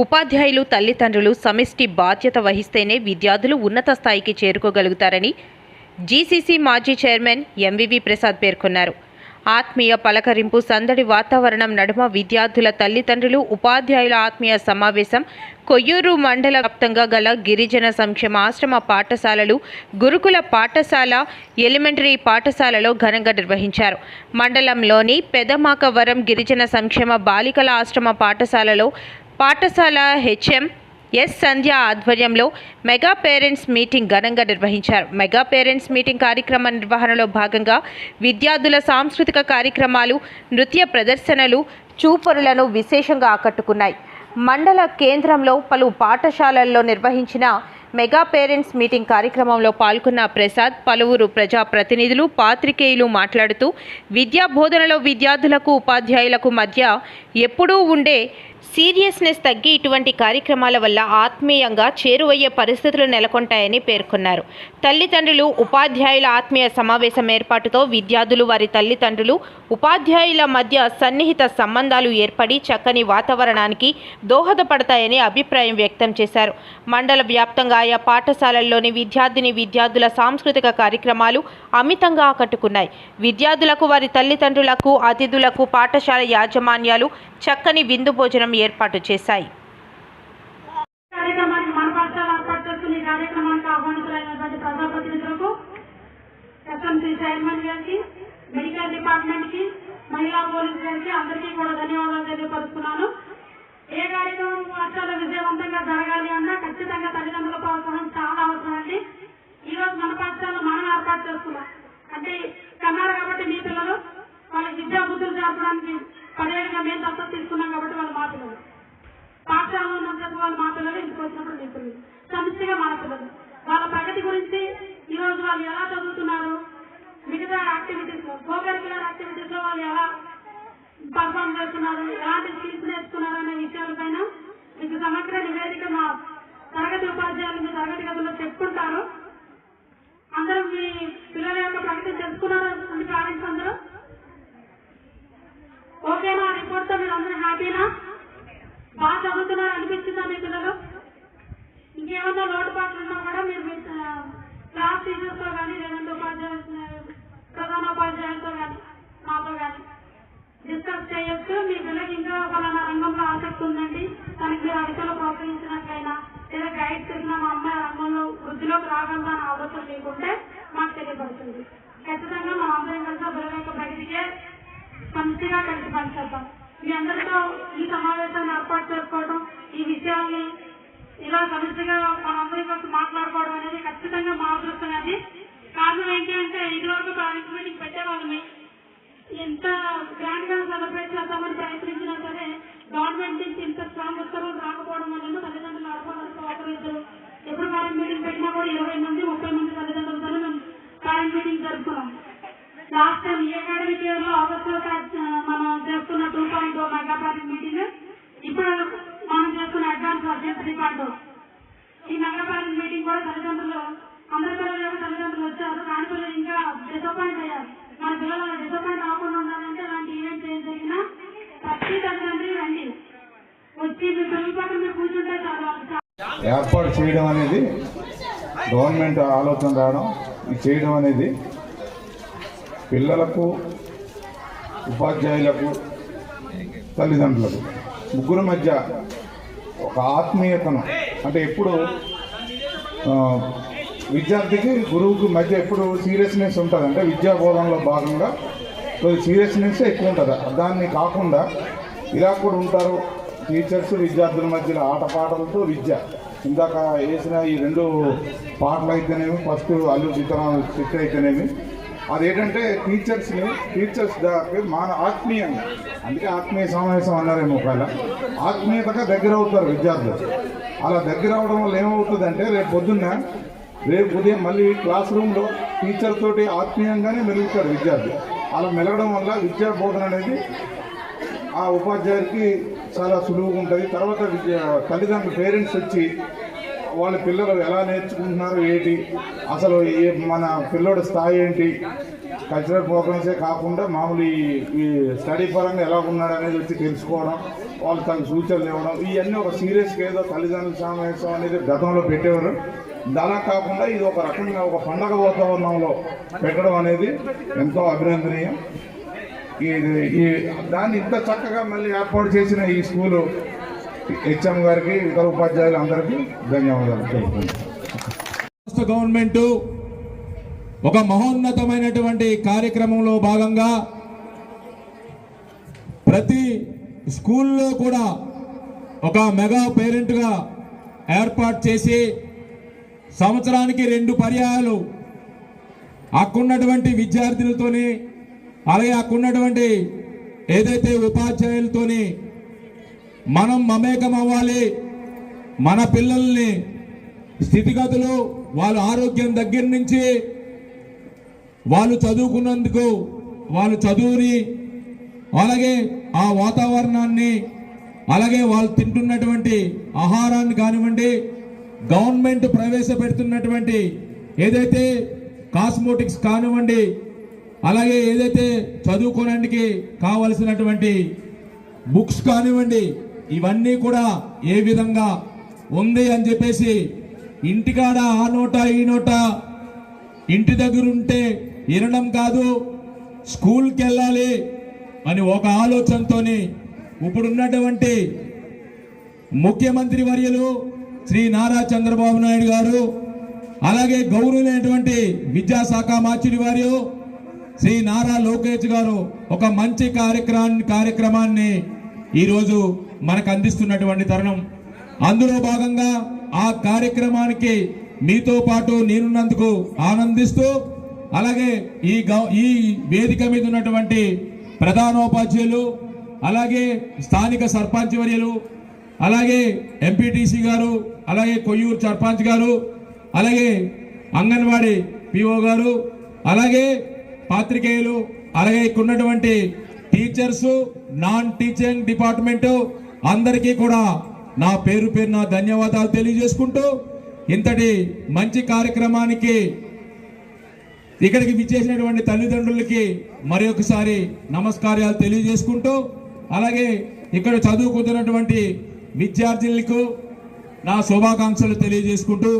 ఉపాధ్యాయులు తల్లిదండ్రులు సమిష్టి బాధ్యత వహిస్తేనే విద్యార్థులు ఉన్నత స్థాయికి చేరుకోగలుగుతారని జీసీసీ మాజీ చైర్మన్ ఎంవివి ప్రసాద్ పేర్కొన్నారు. ఆత్మీయ పలకరింపు సందడి వాతావరణం నడుమ విద్యార్థుల తల్లిదండ్రులు ఉపాధ్యాయుల ఆత్మీయ సమావేశం కొయ్యూరు మండల వ్యాప్తంగా గల గిరిజన సంక్షేమ ఆశ్రమ పాఠశాలలు గురుకుల పాఠశాల ఎలిమెంటరీ పాఠశాలలో ఘనంగా నిర్వహించారు. మండలంలోని పెదమాకవరం గిరిజన సంక్షేమ బాలికల ఆశ్రమ పాఠశాలలో పాఠశాల హెచ్ఎం ఎస్ సంధ్య ఆధ్వర్యంలో మెగా పేరెంట్స్ మీటింగ్ ఘనంగా నిర్వహించారు. మెగా పేరెంట్స్ మీటింగ్ కార్యక్రమ నిర్వహణలో భాగంగా విద్యార్థుల సాంస్కృతిక కార్యక్రమాలు నృత్య ప్రదర్శనలు చూపరులను విశేషంగా ఆకట్టుకున్నాయి. మండల కేంద్రంలో పలు పాఠశాలల్లో నిర్వహించిన మెగా పేరెంట్స్ మీటింగ్ కార్యక్రమంలో పాల్గొన్న ప్రసాద్ పలువురు ప్రజాప్రతినిధులు పాత్రికేయులు మాట్లాడుతూ విద్యా బోధనలో విద్యార్థులకు ఉపాధ్యాయులకు మధ్య ఎప్పుడూ ఉండే సీరియస్నెస్ తగ్గి ఇటువంటి కార్యక్రమాల వల్ల ఆత్మీయంగా చేరువయ్యే పరిస్థితులు నెలకొంటాయని పేర్కొన్నారు. తల్లిదండ్రులు ఉపాధ్యాయుల ఆత్మీయ సమావేశం ఏర్పాటుతో విద్యార్థులు వారి తల్లిదండ్రులు ఉపాధ్యాయుల మధ్య సన్నిహిత సంబంధాలు ఏర్పడి చక్కని వాతావరణానికి దోహదపడతాయని అభిప్రాయం వ్యక్తం చేశారు. మండల వ్యాప్తంగా ఆయా పాఠశాలల్లోని విద్యార్థిని విద్యార్థుల సాంస్కృతిక కార్యక్రమాలు అమితంగా ఆకట్టుకున్నాయి. విద్యార్థులకు వారి తల్లిదండ్రులకు అతిథులకు పాఠశాల యాజమాన్యాలు చక్కని విందు భోజనం ఏర్పాటు చేశాయి. ఏర్పాటు చేస్తున్న ఈ గారికి మెడికల్ డిపార్ట్మెంట్కి మహిళా పోలీస్ గారికి అందరికీ కూడా ధన్యవాదాలు తెలియపరుస్తున్నాను. ఏ కార్యక్రమం రాష్ట్రాల్లో విజయవంతంగా జరగాలి అన్నా ఖచ్చితంగా తల్లిదండ్రుల ప్రోత్సాహం చాలా అవసరం అండి. ఈ రోజు మన పాఠశాలలో మనం ఏర్పాటు చేసుకున్నాం. అంటే కన్నారు కాబట్టి మీ పిల్లలు వాళ్ళకి విద్యా బుద్ధులు చేర్చడానికి పదేళ్ళుగా మేము దత్తత తీసుకున్నాం కాబట్టి వాళ్ళు మా పాఠశాలలో ఉన్నప్పుడు వాళ్ళు మా ఇంటికి వచ్చినప్పుడు మీ సమస్యగా మాట్లాడదు వాళ్ళ ప్రగతి గురించి ఈ రోజు వాళ్ళు ఎలా చదువుతున్నారు? మిగతా యాక్టివిటీస్లో కోకరికులర్ యాక్టివిటీస్లో వాళ్ళు ఎలా పర్ఫామ్ చేస్తున్నారు? ఎలాంటి స్కిల్స్ నేర్చుకున్నారు అనే విషయాలపైన మీకు సమగ్ర నివేదిక మా తరగతి ఉపాధ్యాయులు మీ తరగతి గదుల్లో చెప్పుకుంటారు. అందరూ మీ పిల్లల యొక్క ప్రగతి తెలుసుకున్నారు? అని పేరెంట్స్ అందరూ? ఓకేనా రిపోర్ట్తో మీరు అందరూ హ్యాపీనా? బాగా చదువుతున్నారు అనిపించిందా మీ పిల్లలు? ఇంకేమన్నా లోటుపాట్లు ఉన్నా కూడా మీరు క్లాస్ టీచర్స్తో కానీ లేదంటే ప్రధాన ప్రధానోపాధ్యాయులతో కానీ మాతో కానీ డిస్కస్ చేయొచ్చు. మీ పిల్లలకి ఇంకా ఫలానా రంగంలో ఆసక్తి ఉందండి. తనకి మీరు అడిగలో ప్రోత్సహించినట్లయినా లేదా గైడ్ చేసిన మా అమ్మాయి రంగంలో వృద్ధిలోకి రాగలదా అని ఆలోచన లేకుంటే మాకు తెలియపడుతుంది. ఖచ్చితంగా మనం అందరం కలిసి ఆ పిల్లల యొక్క ప్రగతికే మంచిగా కలిసి పనిచేద్దాం మీ అందరితో ఈ సమావేశాన్ని ఏర్పాటు చేసుకోవడం ఈ విషయాన్ని ఇలా కలిసిగా మనందరి కోసం మాట్లాడుకోవడం అనేది ఖచ్చితంగా మా అదృష్టం అది కారణం ఏంటి అంటే ఇది వరకు పేరెంట్స్ మీటింగ్ పెట్టేవాళ్ళమే. ఎంత గ్రాండ్గా సెలబ్రేట్ చేద్దామని ప్రయత్నించినా సరే గవర్నమెంట్ నుంచి ఇంత స్ట్రాంగ్ ఉత్తర్వులు రాకపోవడం వల్ల తల్లిదండ్రులు అడపదలుపు ఒకరు ఇద్దరు ఎప్పుడు పేరెంట్ మీటింగ్ పెట్టినా కూడా ఇరవై మంది ముప్పై మంది తల్లిదండ్రులతో మేము పేరెంట్ మీటింగ్ జరుపుకున్నాం. లాస్ట్ టైం ఈ మనం చేస్తున్న two point mega parent meeting ఇప్పుడు మనం చేస్తున్న అడ్వాన్స్ వర్జన్ త్రీ పాయింట్ ఈ మెగా మీటింగ్ కూడా తల్లిదండ్రులు అందరి పిల్లలు తల్లిదండ్రులు వచ్చారు. కాని పిల్లలు ఇంకా డిసప్పాయింట్ అయ్యారు. మన పిల్లలు డిసప్పాయింట్ అవ్వకుండా ఉండాలంటే అలాంటి ఈవెంట్ ఏం జరిగినా ప్రతి తల్లిదండ్రి రండి. వచ్చి మీ పిల్లల పక్కన మీరు కూర్చుంటే చాలా. ఏర్పాటు చేయడం అనేది గవర్నమెంట్ ఆలోచన రావడం చేయడం అనేది పిల్లలకు ఉపాధ్యాయులకు తల్లిదండ్రులకు ముగ్గురు మధ్య ఒక ఆత్మీయతను అంటే ఎప్పుడు విద్యార్థికి గురువుకి మధ్య ఎప్పుడు సీరియస్నెస్ ఉంటుంది. అంటే విద్యా బోధనలో భాగంగా కొద్ది సీరియస్నెస్ ఎక్కువ ఉంటుంది. దాన్ని కాకుండా ఇలా కూడా ఉంటారు టీచర్స్ విద్యార్థుల మధ్యలో ఆటపాటలతో విద్య. ఇందాక వేసిన ఈ రెండు పాటలు అయితేనేమి ఫస్ట్ అల్లు చిత్ర చిత్ర అయితేనేమి అదేంటంటే టీచర్స్ని టీచర్స్ మన ఆత్మీయంగా. అందుకే ఆత్మీయ సమావేశం అన్నారేమో ఒకవేళ. ఆత్మీయతగా దగ్గర అవుతారు విద్యార్థులు. అలా దగ్గర అవడం వల్ల ఏమవుతుందంటే రేపు పొద్దున్న రేపు ఉదయం మళ్ళీ క్లాస్ రూమ్లో టీచర్ తోటి ఆత్మీయంగానే మెలుగుతారు విద్యార్థి అలా మెలగడం వల్ల విద్యా బోధన అనేది ఆ ఉపాధ్యాయుడికి చాలా సులువుగా ఉంటుంది. తర్వాత విద్య తల్లిదండ్రులు పేరెంట్స్ వచ్చి వాళ్ళ పిల్లలు ఎలా నేర్చుకుంటున్నారు ఏంటి? అసలు ఏ మన పిల్లోడి స్థాయి ఏంటి? కల్చరల్ ప్రోగ్రామ్సే కాకుండా మామూలు ఈ- ఈ స్టడీ పరంగా ఎలా ఉన్నాడు అనేది వచ్చి తెలుసుకోవడం వాళ్ళు తన సూచనలు ఇవ్వడం ఇవన్నీ ఒక సీరియస్గా ఏదో తల్లిదండ్రుల సమావేశం అనేది గతంలో పెట్టేవారు. అలా కాకుండా ఇది ఒక రకంగా ఒక పండగ వాతావరణంలో పెట్టడం అనేది ఎంతో అభినందనీయం. ఇది ఈ దాన్ని ఇంత చక్కగా మళ్ళీ ఏర్పాటు చేసిన ఈ స్కూలు హెచ్ఎం గారికి ఇతర ఉపాధ్యాయులు అందరికీ ధన్యవాదాలు తెలుపుతున్నాను. గవర్నమెంట్ ఒక మహోన్నతమైనటువంటి కార్యక్రమంలో భాగంగా ప్రతి స్కూల్లో కూడా ఒక మెగా పేరెంట్గా ఏర్పాటు చేసి సంవత్సరానికి రెండు పర్యాయాలు అక్కడున్నటువంటి విద్యార్థులతోని అలాగే అక్కడున్నటువంటి ఏదైతే ఉపాధ్యాయులతోని మనం మమేకం అవ్వాలి. మన పిల్లల్ని స్థితిగతులు వాళ్ళ ఆరోగ్యం దగ్గర నుంచి వాళ్ళు చదువుకున్నందుకు వాళ్ళు చదువుని అలాగే ఆ వాతావరణాన్ని అలాగే వాళ్ళు తింటున్నటువంటి ఆహారాన్ని కానివ్వండి గవర్నమెంట్ ప్రవేశపెడుతున్నటువంటి ఏదైతే కాస్మోటిక్స్ కానివ్వండి అలాగే ఏదైతే చదువుకోవడానికి కావలసినటువంటి బుక్స్ కానివ్వండి ఇవన్నీ కూడా ఏ విధంగా ఉంది అని చెప్పేసి ఇంటికాడ ఆ నోట ఈ నోట. ఇంటి దగ్గర ఉంటే వినడం కాదు స్కూల్కి వెళ్ళాలి అని ఒక ఆలోచనతోని ఇప్పుడున్నటువంటి ముఖ్యమంత్రి వర్యులు శ్రీ నారా చంద్రబాబు నాయుడు గారు అలాగే గౌరవులైనటువంటి విద్యాశాఖ మార్చుడి వారు శ్రీ నారా లోకేష్ గారు ఒక మంచి కార్యక్రమాన్ని కార్యక్రమాన్ని ఈరోజు మనకు అందిస్తున్నటువంటి తరుణం. అందులో భాగంగా ఆ కార్యక్రమానికి మీతో పాటు నేనున్నందుకు ఆనందిస్తూ అలాగే ఈ ఈ వేదిక మీద ఉన్నటువంటి ప్రధానోపాధ్యాయులు అలాగే స్థానిక సర్పంచ్ వర్యులు అలాగే ఎంపీటీసీ గారు అలాగే కొయ్యూరు సర్పంచ్ గారు అలాగే అంగన్వాడీ పిఓ గారు అలాగే పాత్రికేయులు అలాగే ఇక్కడ ఉన్నటువంటి టీచర్స్ నాన్ టీచింగ్ డిపార్ట్మెంటు అందరికీ కూడా నా పేరు పేరు నా ధన్యవాదాలు తెలియజేసుకుంటూ ఇంతటి మంచి కార్యక్రమానికి ఇక్కడికి విచ్చేసినటువంటి తల్లిదండ్రులకి మరి ఒకసారి నమస్కారాలు తెలియజేసుకుంటూ అలాగే ఇక్కడ చదువుకుంటున్నటువంటి విద్యార్థులకు నా శుభాకాంక్షలు తెలియజేసుకుంటూ